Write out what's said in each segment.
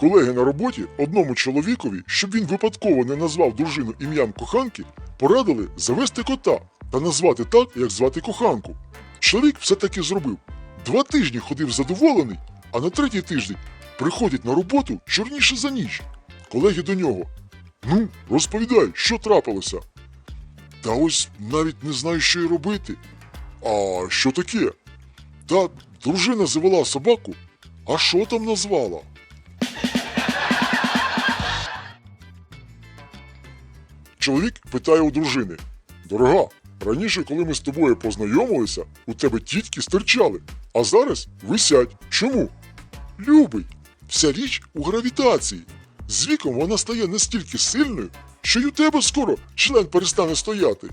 Колеги на роботі одному чоловікові, щоб він випадково не назвав дружину ім'ям коханки, порадили завести кота та назвати так, як звати коханку. Чоловік все таки зробив. Два тижні ходив задоволений, а на третій тиждень приходить на роботу чорніше за ніч. Колеги до нього. Ну, розповідай, що трапилося. Та ось навіть не знаю, що й робити. А що таке? Та дружина завела собаку, а що там назвала? Чоловік питає у дружини: Дорога, раніше, коли ми з тобою познайомилися, у тебе тітки стирчали, а зараз висять. Чому? Любий, вся річ у гравітації. З віком вона стає настільки сильною, що й у тебе скоро член перестане стояти.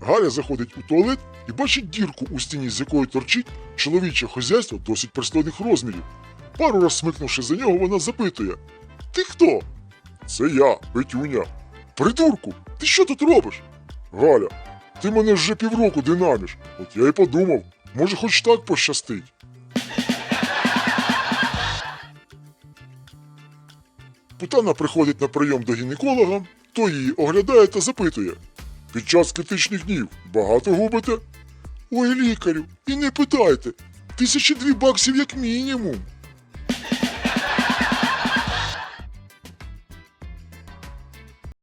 Галя заходить у туалет і бачить дірку у стіні, з якої торчить чоловіче хозяйство досить пристойних розмірів. Пару раз смикнувши за нього, вона запитує: Ти хто? Це я, Петюня. Придурку, ти що тут робиш? Галя, ти мене вже півроку динамиш. От я й подумав, може, хоч так пощастить. Путана приходить на прийом до гінеколога, той її оглядає та запитує. Під час критичних днів багато губите? Ой, лікарю, і не питайте. Тисячі дві баксів як мінімум.